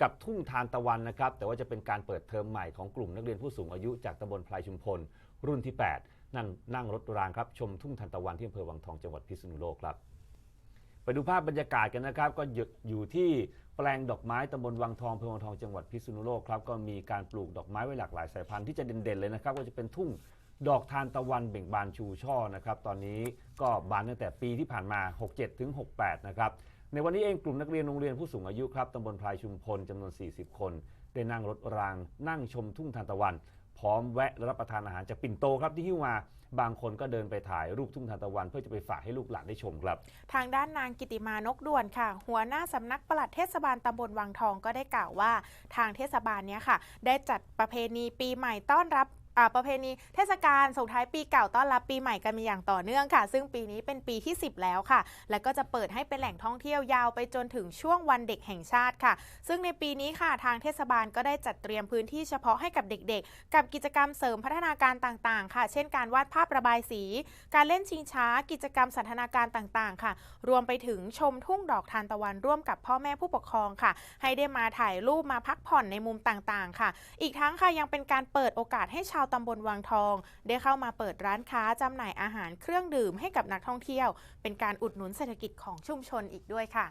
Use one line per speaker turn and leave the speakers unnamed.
กับทุ่งทานตะวันนะครับ แต่ว่าจะเป็นการเปิดเทอมใหม่ของกลุ่มนักเรียนผู้สูงอายุจากตำบลพลายชุมพล รุ่นที่ 8 นั่งนั่งรถรางครับชมทุ่งทานตะวันที่อำเภอวังทองจังหวัดพิษณุโลกครับ ไปดูภาพบรรยากาศกันนะครับ ก็อยู่ที่แปลงดอกไม้ตำบลวังทองอำเภอวังทองจังหวัดพิษณุโลกครับก็มีการปลูกดอกไม้ไว้หลากหลายสายพันธุ์ที่จะเด่นๆเลยนะครับ ก็จะเป็นทุ่งดอกทานตะวันเบ่งบานชูช่อนะครับ ตอนนี้ก็บานตั้งแต่ปีที่ผ่านมา 67ถึง68 นะครับ ในวันนี้เองกลุ่มนักเรียนโรงเรียนผู้สูงอายุครับตำบลพลายชุมพลจำนวน 40 คน ได้นั่งรถราง นั่งชมทุ่งทานตะวัน พร้อมแวะรับประทานอาหารจากปิ่นโตครับที่หิ้วมาบางคนก็เดินไปถ่ายรูปทุ่งทานตะวัน เพื่อจะไปฝากให้ลูกหลานได้ชมครับ
ทางด้านนางกิติมานกด่วนค่ะ หัวหน้าสำนักปลัดเทศบาลตำบลวังทองก็ได้กล่าวว่า ทางเทศบาลเนี้ยค่ะ ได้จัดประเพณีปีใหม่ต้อนรับ ประเพณีเทศกาลส่งท้ายปีเก่าต้อนรับปีใหม่กันมาอย่างต่อเนื่องค่ะ ซึ่งปีนี้เป็นปีที่ 10 แล้วค่ะ และก็จะเปิดให้เป็นแหล่งท่องเที่ยวยาวไปจนถึงช่วงวันเด็กแห่งชาติค่ะ ซึ่งในปีนี้ค่ะทางเทศบาลก็ได้จัดเตรียมพื้นที่เฉพาะให้กับเด็กๆ กับกิจกรรมเสริมพัฒนาการต่างๆ ค่ะ เช่นการวาดภาพระบายสี การเล่นชิงช้า กิจกรรมสันทนาการต่างๆ ค่ะ รวมไปถึงชมทุ่งดอกทานตะวันร่วมกับพ่อแม่ผู้ปกครองค่ะ ให้ได้มาถ่ายรูปมาพักผ่อนในมุมต่างๆ ค่ะ อีกทั้งค่ะยังเป็นการเปิดโอกาสให้ชาวาวตำบลวังทอง ได้เข้ามาเปิดร้านค้าจำหน่ายอาหารเครื่องดื่มให้กับนักท่องเที่ยว เป็นการอุดหนุนเศรษฐกิจของชุมชนอีกด้วยค่ะ